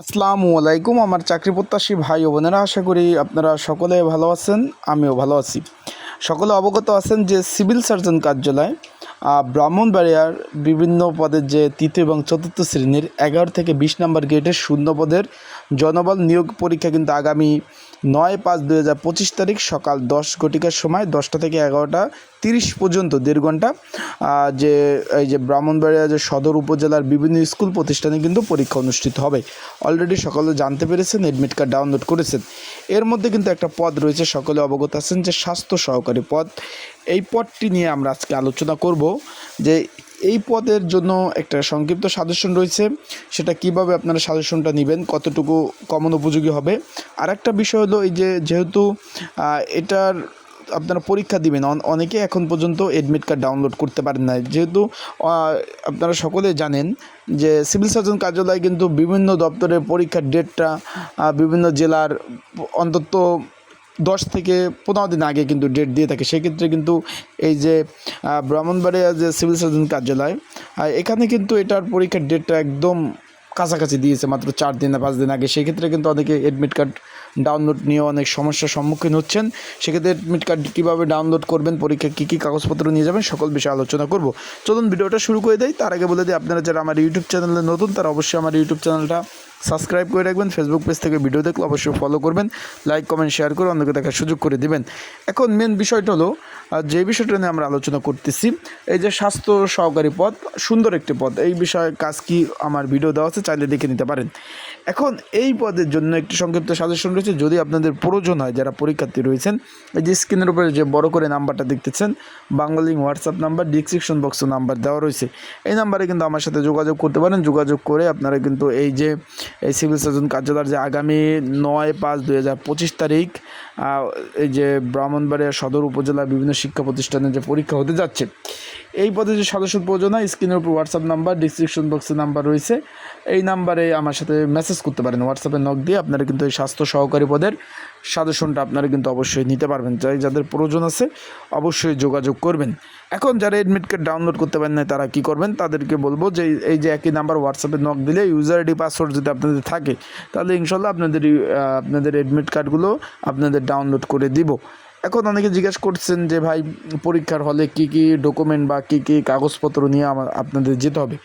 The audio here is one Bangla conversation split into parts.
আসসালামু আলাইকুম, আমার চাকরি প্রত্যাশী ভাই ও বোনেরা, আশা করি আপনারা সকলে ভালো আছেন, আমিও ভালো আছি। সকলে অবগত আছেন যে সিভিল সার্জন কার্যালয় ব্রাহ্মণবাড়িয়ার বিভিন্ন পদের যে তৃতীয় এবং চতুর্থ শ্রেণির এগারো থেকে বিশ নম্বর গেটের শূন্য পদের জনবল নিয়োগ পরীক্ষা কিন্তু আগামী নয় পাঁচ দুই হাজার পঁচিশ তারিখ সকাল দশ ঘটিকার সময় দশটা থেকে এগারোটা তিরিশ পর্যন্ত, দেড় ঘণ্টা যে, এই যে ব্রাহ্মণবাড়িয়া যে সদর উপজেলার বিভিন্ন স্কুল প্রতিষ্ঠানে কিন্তু পরীক্ষা অনুষ্ঠিত হবে। অলরেডি সকলে জানতে পেরেছেন এডমিট কার্ড ডাউনলোড করেছেন। এর মধ্যে কিন্তু একটা পদ রয়েছে, সকলে অবগত আছেন যে স্বাস্থ্য সহকারী পদ। এই পদটি নিয়ে আমরা আজকে আলোচনা করব যে এই পদের জন্য একটা সংক্ষিপ্ত সাজেশন রয়েছে। সেটা কীভাবে আপনারা সাজেশনটা নেবেন, কতটুকু কমন উপযোগী হবে। আর একটা বিষয় হলো এই যে যেহেতু এটার আপনারা পরীক্ষা দিবেন অনেকে এখন পর্যন্ত এডমিট কার্ড ডাউনলোড করতে পারেন না যেহেতু আপনারা সকলে জানেন যে সিভিল সার্জন কার্যালয় কিন্তু বিভিন্ন দপ্তরের পরীক্ষার ডেটটা বিভিন্ন জেলার অন্তত দশ থেকে পনেরো দিন আগে কিন্তু ডেট দিয়ে থাকে। সেক্ষেত্রে কিন্তু এই যে ব্রাহ্মণবাড়িয়া যে সিভিল সার্জন কার্যালয় এখানে কিন্তু এটার পরীক্ষার ডেটটা একদম কাছাকাছি দিয়েছে, মাত্র চার দিন না পাঁচ দিন আগে। সেক্ষেত্রে কিন্তু অনেকে অ্যাডমিট কার্ড ডাউনলোড নিয়ে অনেক সমস্যার সম্মুখীন হচ্ছেন। সেক্ষেত্রে এডমিট কার্ড কীভাবে ডাউনলোড করবেন পরীক্ষা কী কী কাগজপত্র নিয়ে যাবেন, সকল বিষয়ে আলোচনা করব। চলুন ভিডিওটা শুরু করে দেয় তার আগে বলে দিই, আপনারা যারা আমার ইউটিউব চ্যানেলে নতুন, তারা অবশ্যই আমার ইউটিউব চ্যানেলটা সাবস্ক্রাইব করে রাখবেন ফেসবুক পেজ থেকে ভিডিও দেখলে অবশ্যই ফলো করবেন লাইক কমেন্ট শেয়ার করে অন্যকে দেখার সুযোগ করে দিবেন। এখন মেন বিষয়টা হলো যে বিষয়টা নিয়ে আমরা আলোচনা করতেছি, এই যে স্বাস্থ্য সহকারী পদ, সুন্দর একটি পদ। এই বিষয়ে কাজ কি আমার ভিডিও দেওয়া আছে, চাইলে দেখে নিতে পারেন। এখন এই পদের জন্য একটি সংক্ষিপ্ত সাজেশন রয়েছে, যদি আপনাদের প্রয়োজন হয়, যারা পরীক্ষার্থী রয়েছেন, এই যে স্ক্রিনের উপরে যে বড় করে নাম্বারটা দেখতেছেন বাংলালিং হোয়াটসঅ্যাপ নাম্বার ডিসক্রিপশন বক্সে নাম্বার দেওয়া রয়েছে। এই নাম্বারে কিন্তু আমার সাথে যোগাযোগ করতে পারেন, যোগাযোগ করে আপনারা কিন্তু এই যে এই সিভিল সার্জন কার্যালয়ের যে আগামী নয় পাঁচ দুই হাজার পঁচিশ তারিখ এই যে ব্রাহ্মণবাড়িয়া সদর উপজেলার বিভিন্ন শিক্ষা প্রতিষ্ঠানে যে পরীক্ষা হতে যাচ্ছে, এই পদে যে সদস্য প্রয়োজন হয় স্ক্রিনের উপর হোয়াটসঅ্যাপ নাম্বার ডিসক্রিপশন বক্সে নাম্বার রয়েছে। এই নাম্বারে আমার সাথে মেসেজ করতে পারেন। হোয়াটসঅ্যাপে নক দিয়ে আপনারা কিন্তু এই স্বাস্থ্য সহকারী পদের সাজেশনটা আপনারা কিন্তু অবশ্যই নিতে পারবেন। যাই যাদের প্রয়োজন আছে অবশ্যই যোগাযোগ করবেন। এখন যারা এডমিট কার্ড ডাউনলোড করতে পারেন না তারা কি করবেন? তাদেরকে বলব যে এই- যে একই নাম্বার হোয়াটসঅ্যাপে নক দিলে ইউজার আইডি পাসওয়ার্ড যদি আপনাদের থাকে, তাহলে ইনশাল্লাহ আপনাদের আপনাদের এডমিট কার্ডগুলো আপনাদের ডাউনলোড করে দিব। এখন অনেকে জিজ্ঞেস করছেন যে ভাই, পরীক্ষার হলে কি কি ডকুমেন্ট বা কি কি কাগজপত্র নিয়ে আমার আপনাদের যেতে হবে?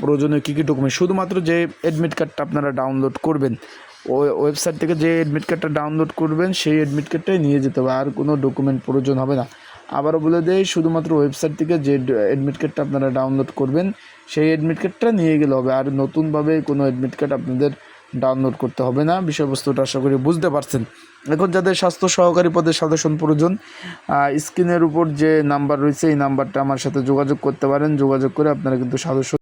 প্রয়োজনীয় কী কী ডকুমেন্ট শুধুমাত্র যে অ্যাডমিট কার্ডটা আপনারা ডাউনলোড করবেন। ওয়েবসাইট থেকে যে এডমিট কার্ডটা ডাউনলোড করবেন, সেই এডমিট কার্ডটাই নিয়ে যেতে হবে, আর কোনো ডকুমেন্ট প্রয়োজন হবে না। আবারও বলে দেয় শুধুমাত্র ওয়েবসাইট থেকে যে অ্যাডমিট কার্ডটা আপনারা ডাউনলোড করবেন, সেই এডমিট কার্ডটা নিয়ে গেলে হবে, আর নতুনভাবে কোনো অ্যাডমিট কার্ড আপনাদের ডাউনলোড করতে হবে না। বিষয়বস্তুটা আশা করি বুঝতে পারছেন। এখন যাদের স্বাস্থ্য সহকারী পদের সাজেশন প্রয়োজন স্ক্রিনের উপর যে নাম্বার রয়েছে, এই নাম্বারটা আমার সাথে যোগাযোগ করতে পারেন। যোগাযোগ করে আপনারা কিন্তু সাজেশন